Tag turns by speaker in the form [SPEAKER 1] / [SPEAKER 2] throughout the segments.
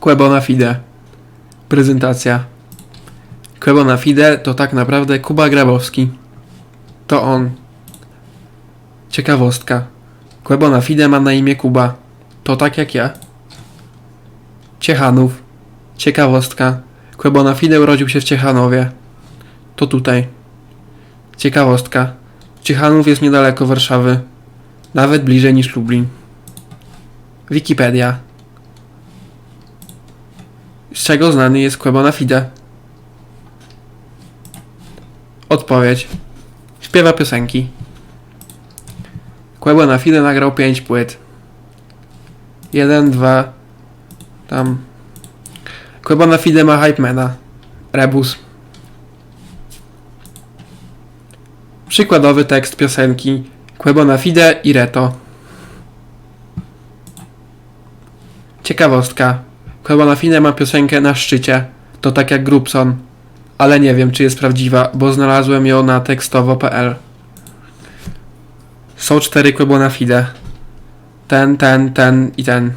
[SPEAKER 1] Quebona Fide. Prezentacja. Quebona Fide to tak naprawdę Kuba Grabowski. To on. Ciekawostka. Quebona Fide ma na imię Kuba. To tak jak ja. Ciechanów. Ciekawostka. Quebona Fide urodził się w Ciechanowie. To tutaj. Ciekawostka. Ciechanów jest niedaleko Warszawy. Nawet bliżej niż Lublin. Wikipedia. Z czego znany jest Quebona Fide? Odpowiedź. Śpiewa piosenki. Quebona Fide nagrał 5 płyt. 1, 2, tam. Quebona Fide ma Hypemana. Rebus. Przykładowy tekst piosenki Quebona Fide i Reto. Ciekawostka. Quebona Fide ma piosenkę na szczycie. To tak jak Grubson. Ale nie wiem, czy jest prawdziwa, bo znalazłem ją na tekstowo.pl. Są cztery Quebona Fide. Ten, ten, ten i ten.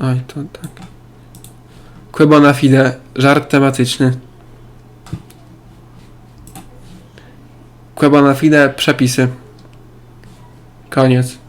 [SPEAKER 1] Oj, to tak. Quebona Fide. Żart tematyczny. Quebona Fide. Przepisy. Koniec.